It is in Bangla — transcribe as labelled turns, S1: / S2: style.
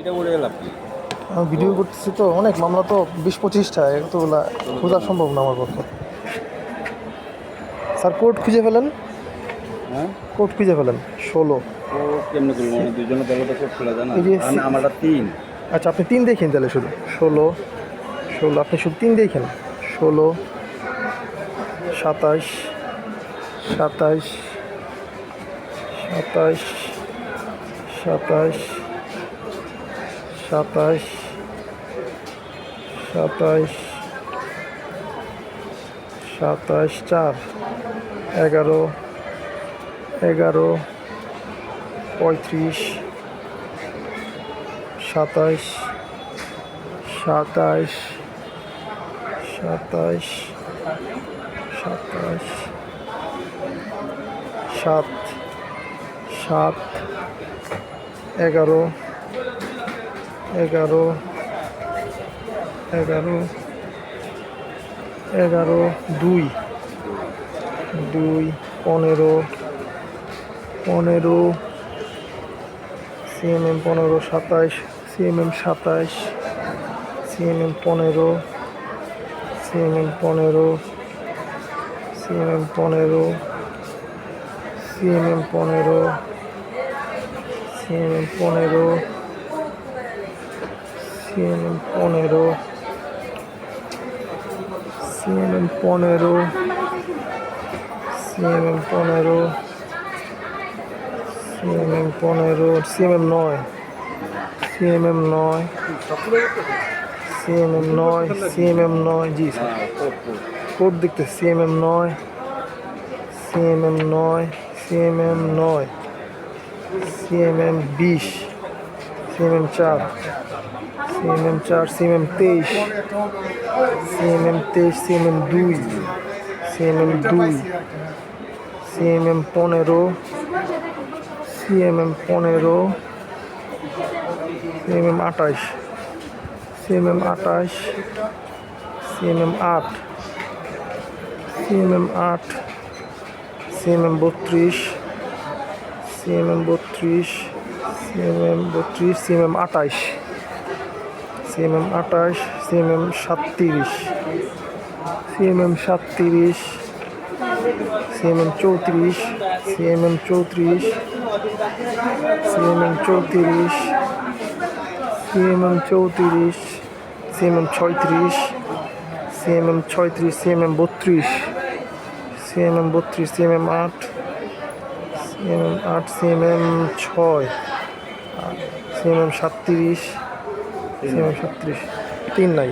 S1: এটা বলে লাভ কি
S2: আমি ভিডিও করতেছি তো অনেক মামলা তো বিশ পঁচিশটা এতগুলা খোঁজা সম্ভব না আমার পক্ষে। স্যার কোর্ট খুঁজে ফেলেন?
S1: হ্যাঁ?
S2: কোর্ট খুঁজে ফেলেন? ষোলো।
S1: ও কেমনে করব মানে দুজনে দলে তো খোলা যায় না, আমারটা তিন।
S2: আচ্ছা আপনি তিন দেখেন তাহলে শুধু। ষোলো ষোলো আপনি শুধু তিন দেখেন। ষোলো সাতাশ সাতাশ সাতাশ সাতাশ সাতাশ সাতাশ সাতাশ চার এগারো এগারো পঁয়ত্রিশ সাতাশ সাতাশ সাতাশ সাতাশ সাত সাত এগারো এগারো এগারো এগারো, দুই দুই, পনেরো পনেরো, সিএমএম পনেরো সাতাশ সিএমএম সাতাশ সিএমএম পনেরো সিএমএম পনেরো সিএমএম পনেরো সিএমএম পনেরো সিএমএম পনেরো সিএমএম পনেরো সিএমএম পনেরো সিএমএম পনেরো সিএমএম পনেরো সিএমএম নয় সিএমএম নয় সিএমএম নয় সিএমএম নয়, জি স্যার কোড দেখতে সিএমএম নয় সিএমএম নয় সিএমএম নয় সিএমএম বিশ। সিএমএম চার সিএমএম চার সিএমএম তেইশ সিএমএম তেইশ সিএমএম দুই সিএমএম দুই সিএমএম পনেরো সিএমএম পনেরো সিএমএম আঠাশ সিএমএম আঠাশ সিএমএম আট সিএমএম আট সিএমএম বত্রিশ সিএমএম বত্রিশ সিএমএম বত্রিশ, সিএমএম আঠাশ সিএমএম আঠাশ, সিএমএম সাতত্রিশ সিএমএম সাতত্রিশ, সিএমএম চৌত্রিশ সিএমএম চৌত্রিশ সিএমএম চৌত্রিশ সিএমএম চৌত্রিশ, সিএমএম ছয়ত্রিশ সিএমএম ছয়ত্রিশ, সিএমএম বত্রিশ সিএমএম বত্রিশ, সিএমএম আট সিএমএম আট সিএমএম ছয় সিএমএম সাতত্রিশ সিএমএম সাতত্রিশ। তিন নাই।